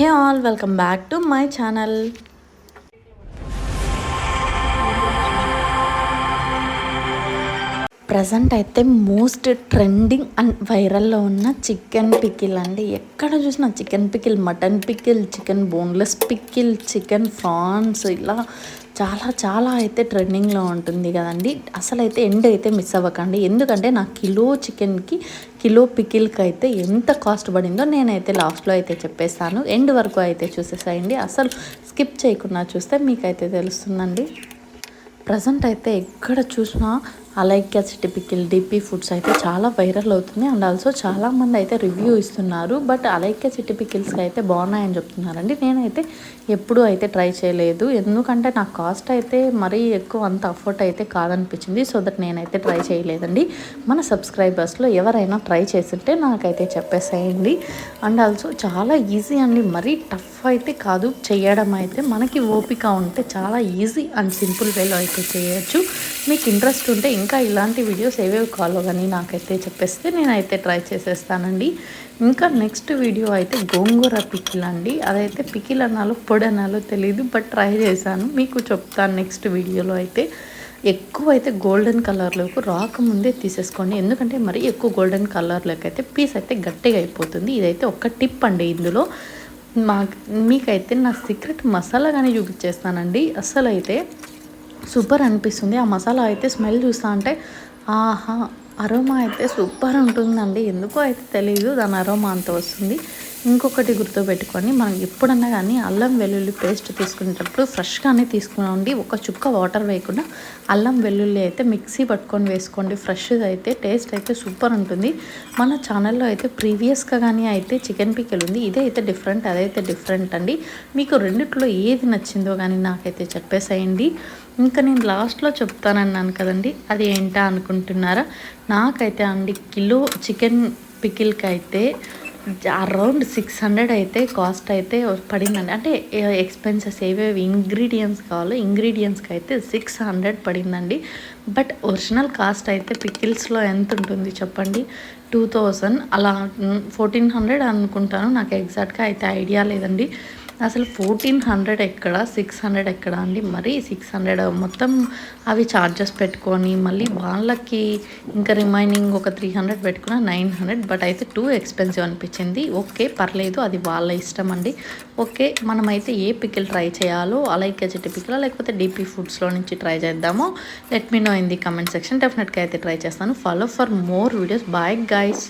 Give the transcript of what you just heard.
Hey all welcome back to my channel. Present అయితే most trending and వైరల్లో ఉన్న chicken pickle అండి. ఎక్కడ చూసినా chicken pickle mutton pickle chicken boneless pickle chicken prawns ఇలా చాలా చాలా అయితే ట్రెండింగ్లో ఉంటుంది కదండి. అసలు అయితే ఎండ్ అయితే మిస్ అవ్వకండి. ఎందుకంటే నా కిలో చికెన్కి కిలో పికిల్కి అయితే ఎంత కాస్ట్ పడిందో నేనైతే లాస్ట్లో అయితే చెప్పేస్తాను. ఎండ్ వరకు అయితే చూసేసాయండి. అసలు స్కిప్ చేయకుండా చూస్తే మీకైతే తెలుస్తుందండి. ప్రజెంట్ అయితే ఎక్కడ చూసినా అలైక్య టిపికల్ డిపి ఫుడ్స్ అయితే చాలా వైరల్ అవుతుంది. అండ్ ఆల్సో చాలామంది అయితే రివ్యూ ఇస్తున్నారు. బట్ అలైక్య పికిల్స్కి అయితే బాగున్నాయని చెప్తున్నారండి. నేనైతే ఎప్పుడూ అయితే ట్రై చేయలేదు. ఎందుకంటే నా కాస్ట్ అయితే మరీ ఎక్కువ అంత అఫోర్ట్ అయితే కాదనిపించింది. సో దట్ నేనైతే ట్రై చేయలేదండి. మన సబ్స్క్రైబర్స్లో ఎవరైనా ట్రై చేస్తుంటే నాకైతే చెప్పేసేయండి. అండ్ ఆల్సో చాలా ఈజీ అండి. మరీ టఫ్ అయితే కాదు. చేయడం అయితే మనకి ఓపిక ఉంటే చాలా ఈజీ అండ్ సింపుల్ వేలో అయితే చేయొచ్చు. మీకు ఇంట్రెస్ట్ ఉంటే ఇంకా ఇలాంటి వీడియోస్ ఏవేవి కావాలో కానీ నాకైతే చెప్పేస్తే నేనైతే ట్రై చేసేస్తానండి. ఇంకా నెక్స్ట్ వీడియో అయితే గోంగూర పికిల్ అండి. అదైతే పికిల్ అనాలో పొడి అనాలో తెలియదు బట్ ట్రై చేశాను. మీకు చెప్తాను నెక్స్ట్ వీడియోలో అయితే. ఎక్కువ అయితే గోల్డెన్ కలర్లోకి రాకముందే తీసేసుకోండి. ఎందుకంటే మరి ఎక్కువ గోల్డెన్ కలర్లోకి అయితే పీస్ అయితే గట్టిగా అయిపోతుంది. ఇదైతే ఒక టిప్ అండి ఇందులో. మా మీకైతే నా సీక్రెట్ మసాలా కానీ చూపించేస్తానండి. అసలు అయితే సూపర్ అనిపిస్తుంది. ఆ మసాలా అయితే స్మెల్ చూస్తా అంటే ఆహా అరోమా అయితే సూపర్ ఉంటుందండి. ఎందుకో అయితే తెలియదు దాని అరోమా అంత వస్తుంది. ఇంకొకటి గుర్తుపెట్టుకొని మనం ఎప్పుడన్నా కానీ అల్లం వెల్లుల్లి పేస్ట్ తీసుకునేటప్పుడు ఫ్రెష్గానే తీసుకుని ఒక చుక్క వాటర్ వేయకుండా అల్లం వెల్లుల్లి అయితే మిక్సీ పట్టుకొని వేసుకోండి. ఫ్రెష్ది అయితే టేస్ట్ అయితే సూపర్ ఉంటుంది. మన ఛానల్లో అయితే ప్రీవియస్గా కానీ అయితే చికెన్ పికెల్ ఉంది. ఇదే అయితే డిఫరెంట్ అదైతే డిఫరెంట్ అండి. మీకు రెండిట్లో ఏది నచ్చిందో కానీ నాకైతే చెప్పేసేయండి. ఇంకా నేను లాస్ట్లో చెప్తానన్నాను కదండి. అది ఏంటా అనుకుంటున్నారా? నాకైతే అండి కిలో చికెన్ పికిల్కి అయితే అరౌండ్ సిక్స్ హండ్రెడ్ అయితే కాస్ట్ అయితే పడిందండి. అంటే ఎక్స్పెన్సెస్ ఏవేవి ఇంగ్రీడియంట్స్ కావాలో ఇంగ్రీడియంట్స్కి అయితే సిక్స్ హండ్రెడ్ పడిందండి. బట్ ఒరిజినల్ కాస్ట్ అయితే పికిల్స్లో ఎంత ఉంటుంది చెప్పండి? టూ థౌజండ్ అలా ఫోర్టీన్ హండ్రెడ్ అనుకుంటాను. నాకు ఎగ్జాక్ట్గా అయితే ఐడియా లేదండి. అసలు ఫోర్టీన్ హండ్రెడ్ ఎక్కడ సిక్స్ హండ్రెడ్ ఎక్కడ అండి? మరి సిక్స్ హండ్రెడ్ మొత్తం అవి ఛార్జెస్ పెట్టుకొని మళ్ళీ వాళ్ళకి ఇంకా రిమైనింగ్ ఒక త్రీ హండ్రెడ్ పెట్టుకున్న నైన్ హండ్రెడ్ బట్ అయితే టూ ఎక్స్పెన్సివ్ అనిపించింది. ఓకే పర్లేదు అది వాళ్ళ ఇష్టం అండి. ఓకే మనమైతే ఏ పికిల్ ట్రై చేయాలో అలా చెట్టు పికిల్ లేకపోతే డీపీ ఫుడ్స్లో నుంచి try చేద్దామో. Let me know in the comment section డెఫినెట్గా అయితే ట్రై చేస్తాను. Follow for more videos bye guys